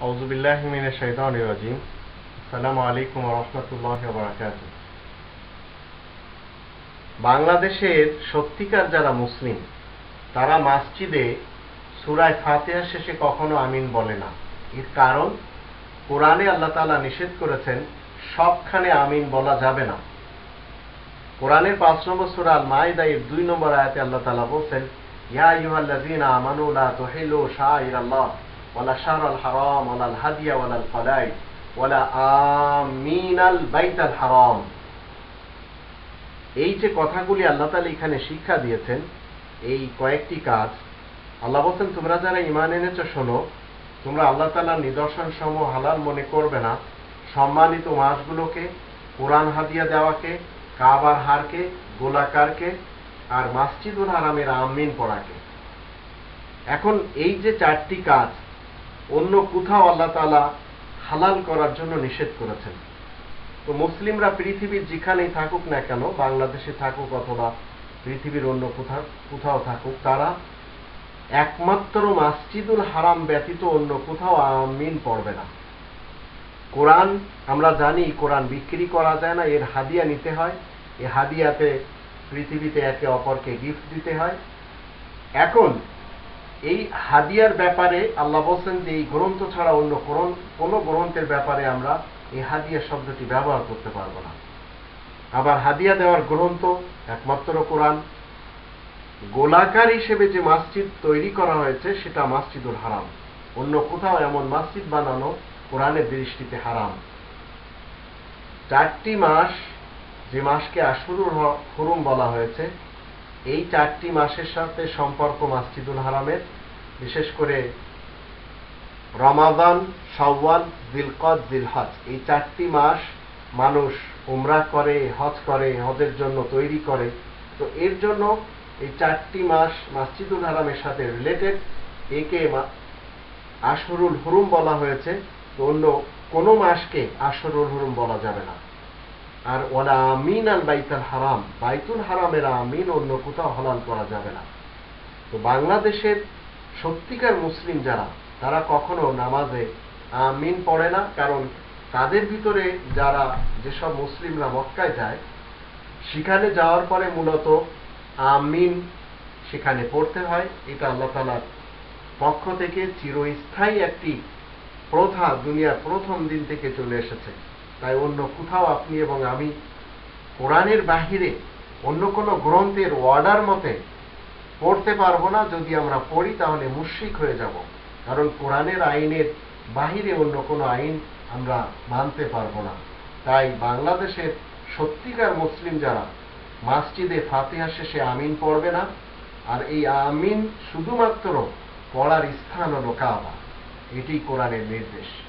আউজুবিল্লাহ মিনের শৈতান রাজিম। আসসালামু আলাইকুম রহমতুল্লাহ বারাকাত বাংলাদেশের সত্যিকার যারা মুসলিম, তারা মসজিদে সুরায় ফাতেহা শেষে কখনো আমিন বলে না। এর কারণ, কোরআনে আল্লাহ তাআলা নিষেধ করেছেন, সবখানে আমিন বলা যাবে না। কোরআনের পাঁচ নম্বর সুরা আল মাইদা এর দুই নম্বর আয়াতে আল্লাহ তালা বলছেন, ইয়া আইয়ুহাল্লাযীনা আমানু লা তুহিল্লু শাআইরাল্লাহ ওয়ালা শাহরাল হারাম ওয়ালা হাদিয়া ওয়ালা কলাই ওয়ালা আমিনাল বাইতাল হারাম এই যে কথাগুলি আল্লাহ তাআলা এখানে শিক্ষা দিয়েছেন, এই কয়েকটি কাজ, আল্লাহ বলছেন, তোমরা যারা ইমান এনেছো, শোনো, তোমরা আল্লাহ তাআলার নিদর্শন সমূহ হালাল মনে করবে না। সম্মানিত মাসগুলোকে, কোরআন হাদিয়া দেওয়াকে, কাবার হারকে, গোলাকারকে, আর মাসজিদুল হারামের আমিন পড়াকে। এখন এই যে চারটি কাজ অন্য কোথাও আল্লাহ তাআলা হালাল করার জন্য নিষেধ করেছেন। তো মুসলিমরা পৃথিবীর যেখানেই থাকুক না কেন, বাংলাদেশে থাকুক অথবা পৃথিবীর অন্য কোথাও কোথাও থাকুক, তারা একমাত্র মাসজিদুল হারাম ব্যতীত অন্য কোথাও আমিন পড়বে না। কোরআন, আমরা জানি কোরআন বিক্রি করা যায় না, এর হাদিয়া নিতে হয়। এ হাদিয়াতে পৃথিবীতে একে অপরকে গিফট দিতে হয়। এখন এই হাদিয়ার ব্যাপারে আল্লাহ বলছেন যে এই গ্রন্থ ছাড়া অন্য কোনো গ্রন্থের ব্যাপারে আমরা এই হাদিয়া শব্দটি ব্যবহার করতে পারব না। আবার হাদিয়া দেওয়ার গ্রন্থ, একমাত্র কোরআন, গোলাকার হিসেবে যে মসজিদ তৈরি করা হয়েছে, সেটা মসজিদুল হারাম। অন্য কোথাও এমন মসজিদ বানানো কোরআনের দৃষ্টিতে হারাম। চারটি মাস যে মাসকে আশুরুর হুরুম বলা হয়েছে এই চারটি মাসের সাথে সম্পর্ক মাসজিদুল হারামের, বিশেষ করে রমাদান সওয়াল দিলকদ দিলহজ। এই চারটি মাস মানুষ উমরা করে, হজ করে, হজের জন্য তৈরি করে। তো এর জন্য এই চারটি মাস মাসজিদুল হারামের সাথে রিলেটেড একে আশরুল হুরুম বলা হয়েছে। তো অন্য কোনো মাসকে আশরুল হুরুম বলা যাবে না। আর ওলা আমিন আল বাইতুল হারাম, বাইতুল হারামের আমিন অন্য কোথাও হলাল করা যাবে না। তো বাংলাদেশের সত্যিকার মুসলিম যারা, তারা কখনো নামাজে আমিন পড়ে না, কারণ তাদের ভিতরে যারা যেসব মুসলিমরা মক্কায় যায়, সেখানে যাওয়ার পরে মূলত আমিন সেখানে পড়তে হয়। এটা আল্লাহ তালার পক্ষ থেকে চিরস্থায়ী একটি প্রথা, দুনিয়ার প্রথম দিন থেকে চলে এসেছে। তাই অন্য কোথাও আপনি এবং আমি কোরআনের বাহিরে অন্য কোনো গ্রন্থের অর্ডার মতে পড়তে পারব না। যদি আমরা পড়ি, তাহলে মুশ্রিক হয়ে যাব। কারণ কোরআনের আইনের বাহিরে অন্য কোনো আইন আমরা মানতে পারব না। তাই বাংলাদেশের সত্যিকার মুসলিম যারা, মাসজিদে ফাতিহা শেষে আমিন পড়বে না। আর এই আমিন শুধুমাত্র পড়ার স্থান হলো কাবা। এটি কোরআনের নির্দেশ।